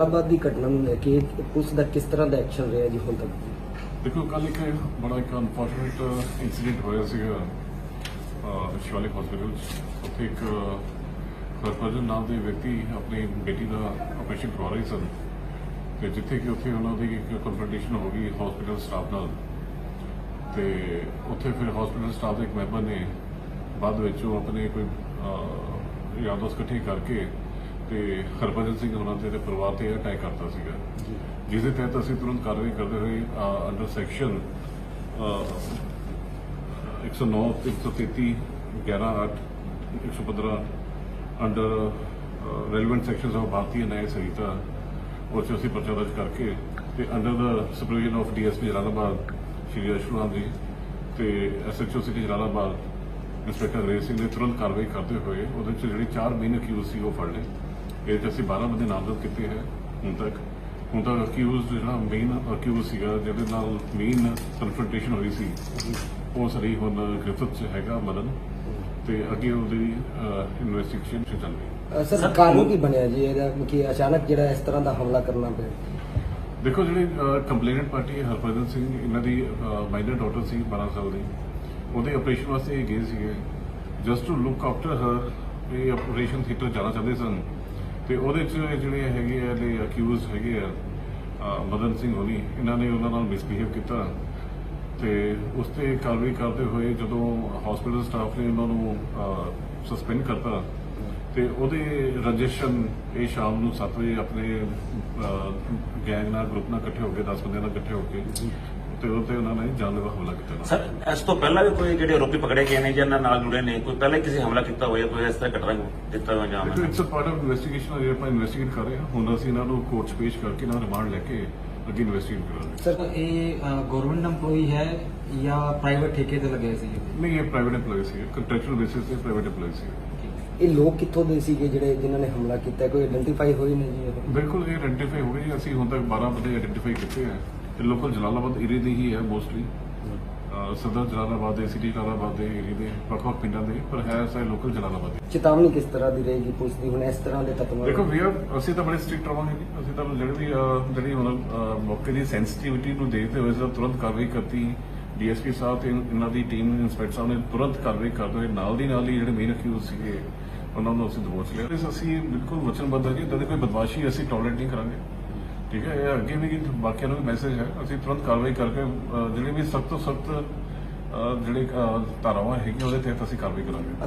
ਇਲਾਹਾਬਾਦ ਦੀ ਘਟਨਾ ਨੂੰ ਲੈ ਕੇ ਪੁਲਿਸ ਦਾ ਕਿਸ ਤਰ੍ਹਾਂ ਦਾ ਐਕਸ਼ਨ ਰਿਹਾ ਜੀ ਹੁਣ ਤੱਕ? ਦੇਖੋ ਕੱਲ ਇੱਕ ਬੜਾ ਇੱਕ ਅਨਫੋਰਚੂਨੇਟ ਇਨਸੀਡੈਂਟ ਹੋਇਆ ਸੀਗਾ ਅਹ, ਸ਼ਿਵਾਲਿਕ ਹਸਪੀਟਲ ਉੱਥੇ ਇੱਕ ਹਰਭਜਨ ਨਾਮ ਦੇ ਵਿਅਕਤੀ ਆਪਣੀ ਬੇਟੀ ਦਾ ਆਪਰੇਸ਼ਨ ਕਰਵਾ ਰਹੇ ਸਨ। ਤੇ ਜਿੱਥੇ ਕਿ ਉੱਥੇ ਉਹਨਾਂ ਦੀ ਇੱਕ ਕਨਫਰੰਟੇਸ਼ਨ ਹੋ ਗਈ ਹਸਪੀਟਲ ਸਟਾਫ ਨਾਲ। ਤੇ ਉੱਥੇ ਫਿਰ ਹਸਪੀਟਲ ਸਟਾਫ ਦੇ ਇੱਕ ਮੈਂਬਰ ਨੇ ਬਾਅਦ ਵਿੱਚ ਉਹ ਆਪਣੇ ਕੋਈ ਅਹ, ਯਾਰ ਦੋਸਤ ਇਕੱਠੇ ਕਰਕੇ ਤੇ ਹਰਭਜਨ ਸਿੰਘ ਉਹਨਾਂ ਦੇ ਪਰਿਵਾਰ ਤੇ ਅਟੈਕ ਕਰਤਾ ਸੀਗਾ। ਜਿਸ ਦੇ ਤਹਿਤ ਅਸੀਂ ਤੁਰੰਤ ਕਾਰਵਾਈ ਕਰਦੇ ਹੋਏ under section 109 133 11 8 115 under relevant sections of Bharatiya Nyaya Sanhita ਉਹ 'ਚ ਅਸੀਂ ਪਰਚਾ ਦਰਜ ਕਰਕੇ ਤੇ under the supervision of DSP Jalalabad Shri Ashuram ji ਤੇ ਐਸਐਚਓ ਸਿਟੀ ਜਲਾਲਾਬਾਦ ਇੰਸਪੈਕਟਰ ਰੇਸ ਸਿੰਘ ਨੇ ਤੁਰੰਤ ਕਾਰਵਾਈ ਕਰਦੇ ਹੋਏ ਉਹਦੇ 'ਚ ਜਿਹੜੇ ਚਾਰ ਮੇਨ ਅਕਿਊਜ਼ ਸੀ ਉਹ ਫੜ ਲਏ। ਇਹ 'ਚ ਅਸੀਂ 12 ਬੰਦੇ ਨਾਮਜ਼ਦ ਕੀਤੇ ਹੈ ਹੁਣ ਤੱਕ। ਹੁਣ ਤੱਕ ਅਕਿਊਜ਼ ਜਿਹੜਾ ਮੇਨ ਅਕਿਊਜ਼ ਸੀਗਾ ਜਿਹਦੇ ਨਾਲ ਮੇਨ ਕਨਫਰੰਟੇਸ਼ਨ ਹੋਈ ਸੀ ਉਹ ਸਰੀ ਹੁਣ ਗ੍ਰਿਫਤ 'ਚ ਹੈਗਾ ਮਦਨ ਤੇ ਅੱਗੇ ਉਹਦੀ ਇਨਵੈਸਟੀਗੇਸ਼ਨ ਚੱਲ ਰਹੀ ਹੈ। ਸਰ ਕਾਰਨ ਕੀ ਬਣਿਆ ਜੀ? ਇਹਦਾ ਕਿ ਅਚਾਨਕ ਜਿਹੜਾ ਇਸ ਤਰ੍ਹਾਂ ਦਾ ਹਮਲਾ ਕਰਨਾ ਪਿਆ? ਦੇਖੋ ਜਿਹੜੀ ਕੰਪਲੇਨੈਂਟ ਪਾਰਟੀ ਹੈ ਹਰਭਜਨ ਸਿੰਘ ਇਹਨਾਂ ਦੀ ਮਾਈਨਰ ਡਾਟਰ ਸੀ 12 ਸਾਲ ਦੀ। ਉਹਦੇ ਆਪਰੇਸ਼ਨ ਵਾਸਤੇ ਇਹ ਗਏ ਸੀਗੇ। Just to look after her ਇਹ ਆਪਰੇਸ਼ਨ ਥੀਏਟਰ ਜਾਣਾ ਚਾਹੁੰਦੇ ਸਨ। ਤੇ ਉਹਦੇ ਚ ਜਿਹੜੇ ਹੈਗੇ ਆ ਦੇ ਅਕਿਊਜ਼ ਹੈਗੇ ਆ ਮਦਨ ਸਿੰਘ ਹੋਣੀ, ਇਹਨਾਂ ਨੇ ਉਹਨਾਂ ਨਾਲ ਮਿਸਬੀਹੇਵ ਕੀਤਾ ਤੇ ਉਸ ਤੇ ਕਾਰਵਾਈ ਕਰਦੇ ਹੋਏ ਜਦੋਂ ਹਸਪੀਟਲ ਸਟਾਫ ਨੇ ਉਹਨਾਂ ਨੂੰ ਸਸਪੈਂਡ ਕਰਤਾ ਤੇ ਉਹਦੇ ਰਜਿਸਟ੍ਰੇਸ਼ਨ ਇਹ ਸ਼ਾਮ ਨੂੰ 7 ਵਜੇ ਆਪਣੇ ਗੈਂਗ ਨਾਲ ਗਰੁੱਪ ਨਾਲ ਇਕੱਠੇ ਹੋ ਕੇ 10 ਬੰਦਿਆਂ ਨਾਲ ਇਕੱਠੇ ਹੋ ਕੇ ਤੇ ਉਹ ਤੇ ਉਹਨਾਂ ਨੇ ਜਾਨਲੇਵਾ ਹਮਲਾ ਕੀਤਾ ਸਰ ਇਸ ਤੋਂ ਪਹਿਲਾਂ ਵੀ ਕੋਈ ਜਿਹੜੇ ਆਰੋਪੀ ਪਕੜੇ ਗਏ ਨੇ ਜਾਂ ਇਹਨਾਂ ਨਾਲ ਜੁੜੇ ਨੇ ਕੋਈ ਪਹਿਲਾਂ ਕਿਸੇ ਹਮਲਾ ਕੀਤਾ ਹੋਇਆ ਕੋਈ ਇਸ ਤਰ੍ਹਾਂ ਘਟਨਾ ਦਿੱਤਾ ਹੋਇਆ ਜਾਂ ਦੇਖੋ it's a part of investigation ਜਿਹੜੇ ਆਪਾਂ ਇਨਵੈਸਟੀਗੇਟ ਕਰ ਰਹੇ ਹਾਂ। ਹੁਣ ਅਸੀਂ ਇਹਨਾਂ ਨੂੰ ਕੋਰਟ 'ਚ ਪੇਸ਼ ਕਰਕੇ ਇਹਨਾਂ ਰਿਮਾਂਡ ਲੈ ਕੇ ਅੱਗੇ ਇਨਵੈਸਟੀਗੇਟ ਕਰਾਂਗੇ। ਸਰ ਇਹ ਗਵਰਨਮੈਂਟ EMPLOYE ਹੈ ਜਾਂ ਪ੍ਰਾਈਵੇਟ ਠੇਕੇ ਤੇ ਲੱਗੇ ਸੀ? ਨਹੀਂ ਇਹ ਪ੍ਰਾਈਵੇਟ EMPLOYE ਸੀ। ਕੰਟਰੈਕਚੁਅਲ ਬੇਸਿਸ ਤੇ ਪ੍ਰਾਈਵੇਟ EMPLOYE ਸੀ। ਇਹ ਲੋਕ ਕਿੱਥੋਂ ਦੇ ਸੀਗੇ ਜਿਹੜੇ ਜਿਨ੍ਹਾਂ ਨੇ ਹਮਲਾ ਕੀਤਾ? ਕੋਈ ਆਇਡੈਂਟੀਫਾਈ ਹੋਏ ਨੇ ਜੀ? ਬਿਲਕੁਲ ਇਹ ਆਇਡੈਂਟੀਫਾਈ ਹੋ ਗਏ ਅਸੀਂ ਹੁਣ ਤੱਕ 12 ਬੰਦੇ ਆਇਡੈਂਟੀਫਾਈ ਕੀਤੇ ਹੈ ਤੇ ਲੋਕਲ ਜਲਾਲਾਬਾਦ ਏਰੀਆ ਦੇ ਹੀ ਹੈ ਮੋਸਟਲੀ ਸਦਰ ਜਲਾਲਾਬਾਦ ਦੇ ਸਿਟੀ ਜਲਾਲਾਬਾਦ ਦੇ ਏਰੀਆ ਦੇ ਵੱਖ-ਵੱਖ ਪਿੰਡਾਂ ਦੇ ਪਰ ਹੈ ਸਾਰੇ ਲੋਕਲ ਜਲਾਲਾਬਾਦ ਦੇ। ਚੇਤਾਵਨੀ ਕਿਸ ਤਰ੍ਹਾਂ ਦੀ ਰਹੇਗੀ ਪੁਲਿਸ ਦੀ ਹੁਣ ਇਸ ਤਰ੍ਹਾਂ ਦੇ ਤੱਤਵਾਂ ਦੇਖੋ ਵੀ ਅਸੀਂ ਤਾਂ ਬੜੇ ਸਟ੍ਰਿਕਟ ਰਵਾਂਗੇ ਜੀ। ਅਸੀਂ ਤਾਂ ਜਿਹੜੇ ਵੀ ਜਿਹੜੀ ਹੁਣ ਮੌਕੇ ਦੀ ਸੈਂਸਿਟੀਵਿਟੀ ਨੂੰ ਦੇਖਦੇ ਹੋਏ ਤਾਂ ਤੁਰੰਤ ਕਾਰਵਾਈ ਕਰਤੀ। ਡੀਐਸਪੀ ਸਾਹਿਬ ਤੇ ਇਹਨਾਂ ਦੀ ਟੀਮ ਇੰਸਪੈਕਟਰ ਸਾਹਿਬ ਨੇ ਤੁਰੰਤ ਕਾਰਵਾਈ ਕਰਦੇ ਹੋਏ ਨਾਲ ਦੀ ਨਾਲ ਹੀ ਜਿਹੜੇ ਮੇਨ ਅਕਿਊਜ਼ ਸੀਗੇ ਉਹਨਾਂ ਨੂੰ ਅਸੀਂ ਦਬੋਚ ਲਿਆ। ਇਸ ਅਸੀਂ ਬਿਲਕੁਲ ਵਚਨਬੱਧ ਹਾਂ ਜੀ। ਇਦਾਂ ਦੀ ਕੋਈ ਬਦਮਾਸ਼ੀ ਅਸੀਂ ਟੋਲਰੇਟ ਨਹੀਂ ਕਰਾਂਗੇ। ਠੀਕ ਹੈ ਇਹ ਅੱਗੇ ਵੀ ਬਾਕੀਆਂ ਨੂੰ ਵੀ ਮੈਸੇਜ ਹੈ। ਅਸੀਂ ਤੁਰੰਤ ਕਾਰਵਾਈ ਕਰਕੇ ਅਹ, ਜਿਹੜੇ ਵੀ ਸਖਤ ਤੋਂ ਸਖਤ ਜਿਹੜੇ ਧਾਰਾਵਾਂ ਹੈਗੀਆਂ ਉਹਦੇ ਤਹਿਤ ਅਸੀਂ ਕਾਰਵਾਈ ਕਰਾਂਗੇ।